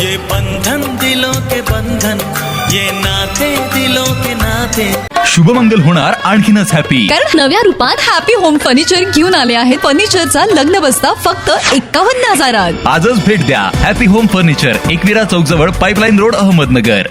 ये बंधन दिलों के बंधन ये नाते दिलों के नाते। शुभमंगल होणार आणखीनच हॅपी कारण नव्या रूपात हॅपी होम फर्निचर घेऊन आले आहेत. फर्निचरचा लग्न बसता फक्त एकावन्न हजारात. आजच भेट द्या. हॅपी होम फर्निचर एकविरा चौक जवळ पाईपलाईन रोड अहमदनगर.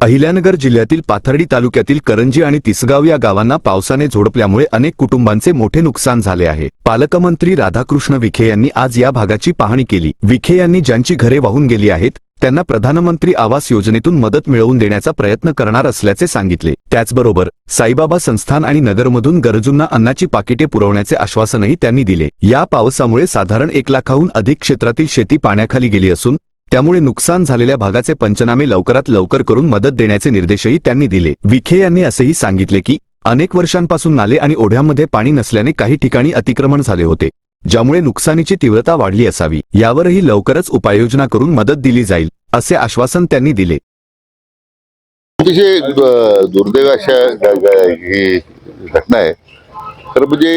अहिल्यानगर जिल्ह्यातील पाथर्डी तालुक्यातील करंजी आणि तिसगाव या गावांना पावसाने झोडपल्यामुळे अनेक कुटुंबांचे मोठे नुकसान झाले आहे. पालकमंत्री राधाकृष्ण विखे यांनी आज या भागाची पाहणी केली. विखे यांनी ज्यांची घरे वाहून गेली आहेत त्यांना प्रधानमंत्री आवास योजनेतून मदत मिळवून देण्याचा प्रयत्न करणार असल्याचे सांगितले. त्याचबरोबर साईबाबा संस्थान आणि नगरमधून गरजूंना अन्नाची पाकिटे पुरवण्याचे आश्वासनही त्यांनी दिले. या पावसामुळे साधारण एक लाखाहून अधिक क्षेत्रातील शेती पाण्याखाली गेली असून त्यामुळे नुकसान झालेल्या भागाचे पंचनामे लवकरात लवकर करून मदत देण्याचे निर्देशही त्यांनी दिले. विखे यांनी असेही सांगितले की अनेक वर्षांपासून नाले आणि ओढ्यांमध्ये पाणी नसल्याने काही ठिकाणी अतिक्रमण झाले होते. ज्यामुळे नुकसानीची तीव्रता वाढली असावी. यावरही लवकरच उपाययोजना करून मदत दिली जाईल असे आश्वासन त्यांनी दिले. अतिशय दुर्दैव अशा ही घटना आहे. तर म्हणजे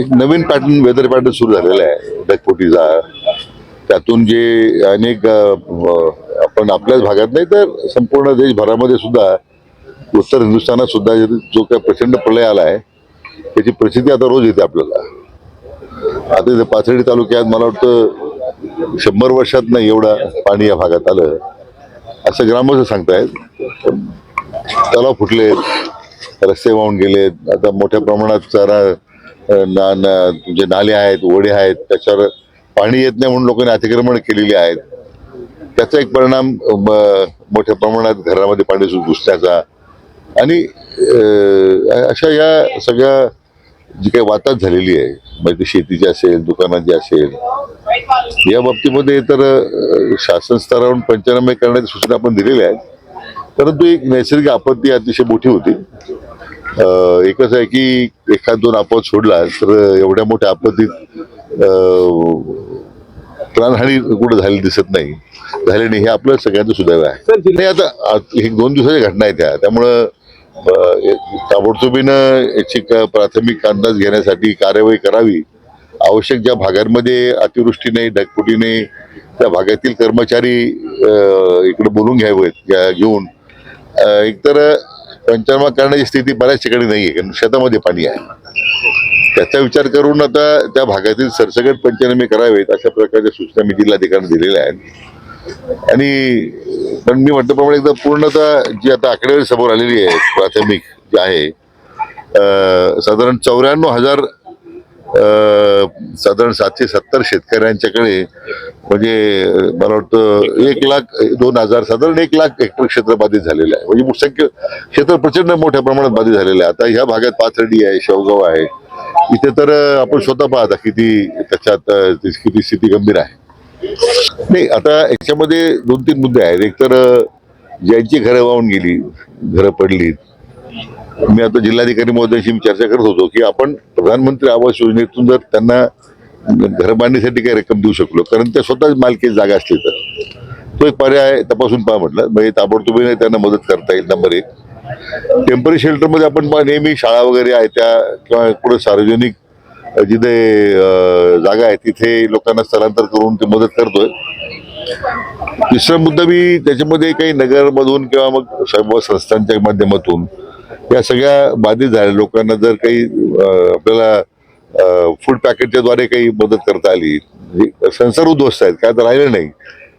एक नवीन पॅटर्न वेदर पॅटर्न सुरू झालेला आहे. ढगफुटीचा त्यातून जे अनेक आपण आपल्याच भागात नाही तर संपूर्ण देशभरामध्ये सुद्धा उत्तर हिंदुस्थानात सुद्धा जो काही प्रचंड प्रलय आला आहे त्याची प्रसिद्धी आता रोज येते आपल्याला. आता इथे पाथर्डी तालुक्यात मला वाटतं शंभर वर्षात नाही एवढा पाणी या भागात आलं. असं ग्रामस्थ सांगतायत. तलाव फुटले रस्ते वाहून गेलेत आता मोठ्या प्रमाणात चारा ना ना- जे नाले आहेत ओढे आहेत त्याच्यावर पाणी येत नाही म्हणून लोकांनी अतिक्रमण केलेली आहेत. त्याचा एक परिणाम मोठ्या प्रमाणात घरामध्ये पाणी सु- घुसण्याचा आणि अशा या सगळ्या जी काही वाताहत झालेली आहे म्हणजे ती शेतीची असेल दुकानाची असेल या बाबतीमध्ये तर शासन स्तरावरून पंचनामे करण्याची सूचना आपण दिलेल्या आहेत. परंतु एक नैसर्गिक आपत्ती अतिशय मोठी होती. एकच आहे की एखाद दोन आपत सोडला तर एवढ्या मोठ्या आपत्तीत प्राणहानी कुठं झाली दिसत नाही. झाली नाही हे आपलं सगळ्यांचं सुदैव आहे. नाही आता हे दोन दिवसाच्या घटना आहेत त्या. त्यामुळं ताबडतोबीनं याची प्राथमिक अंदाज घेण्यासाठी कार्यवाही करावी. आवश्यक ज्या भागांमध्ये अतिवृष्टीने ढगफुटीने त्या भागातील कर्मचारी इकडे बोलून घ्यावेत घेऊन. एकतर पंचनामा करण्याची स्थिती बऱ्याच ठिकाणी नाही आहे कारण शेतामध्ये पाणी आहे. त्याचा विचार करून आता त्या भागातील सरसकट पंचनामे करावेत अशा प्रकारच्या सूचना मी जिल्हाधिकाऱ्यांना दिलेल्या आहेत. आणि पण मी म्हटल्याप्रमाणे एकदा पूर्णतः जी आता आकडेवारी समोर आलेली आहे प्राथमिक जी आहे साधारण चौऱ्याण्णव हजार साधारण सातशे सत्तर शेतकऱ्यांच्याकडे म्हणजे मला वाटतं एक लाख दोन हजार साधारण एक लाख हेक्टर क्षेत्र बाधित झालेलं आहे. म्हणजे मुख्य क्षेत्र प्रचंड मोठ्या प्रमाणात बाधित झालेलं आहे. आता ह्या भागात पाथर्डी आहे शेवगाव आहे. इथे तर आपण स्वतः पाहता किती त्याच्यात किती स्थिती गंभीर आहे. नाही आता याच्यामध्ये दोन तीन मुद्दे आहेत. एकतर ज्यांची घरं वाहून गेली घरं पडलीत. मी आता जिल्हाधिकारी महोदयाशी मी चर्चा करत होतो की आपण प्रधानमंत्री आवास योजनेतून जर त्यांना घर बांधण्यासाठी काही रक्कम देऊ शकलो कारण त्या स्वतःच मालकी जागा असली तर. तो एक पर्याय तपासून पहा म्हटलं. म्हणजे ताबडतोबीने त्यांना मदत करता येईल नंबर एक. टेंपररी शेल्टरमध्ये आपण नेहमी शाळा वगैरे आहे त्या किंवा पुढे सार्वजनिक जिथे जागा आहे तिथे लोकांना स्थलांतर करून ते मदत करतोय. तिसरा मुद्दा मी त्याच्यामध्ये काही नगरमधून किंवा मग स्वयंसेवी संस्थांच्या माध्यमातून या सगळ्या बाधित झालेल्या लोकांना जर काही आपल्याला फूड पॅकेटच्या द्वारे काही मदत करता आली संसार उद्ध्वस्त आहेत काय तर राहिलं नाही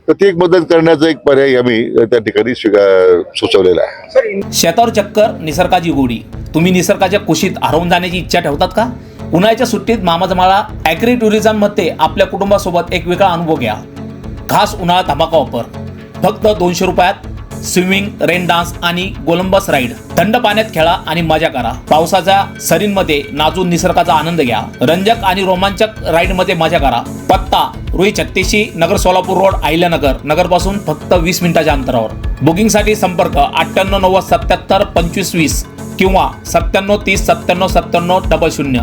तर ती एक मदत करण्याचा एक पर्याय आम्ही त्या ठिकाणी स्वीकार सुचवलेला आहे. शेतावर चक्कर निसर्गाची गोडी. तुम्ही निसर्गाच्या कुशीत हरवून जाण्याची इच्छा ठेवतात का? उन्हाळ्याच्या सुट्टीत मामाजमाळा ॲग्री टुरिझममध्ये आपल्या कुटुंबासोबत एक वेगळा अनुभव घ्या. खास उन्हाळा धमाका ऑफर फक्त दोनशे रुपयात स्विमिंग रेन डान्स आणि गोलंबस राईड. थंड पाण्यात खेळा आणि मजा करा. पावसाच्या सरींमध्ये नाजून निसर्गाचा आनंद घ्या. रंजक आणि रोमांचक राईडमध्ये मजा करा. पत्ता रुई छत्तीशी नगर सोलापूर रोड अहिल्यानगर. नगरपासून फक्त वीस मिनिटाच्या अंतरावर. बुकिंगसाठी संपर्क अठ्ठ्याण्णव नव्वद सत्याहत्तर पंचवीस वीस किंवा सत्त्याण्णव तीस सत्त्याण्णव सत्त्याण्णव डबल शून्य.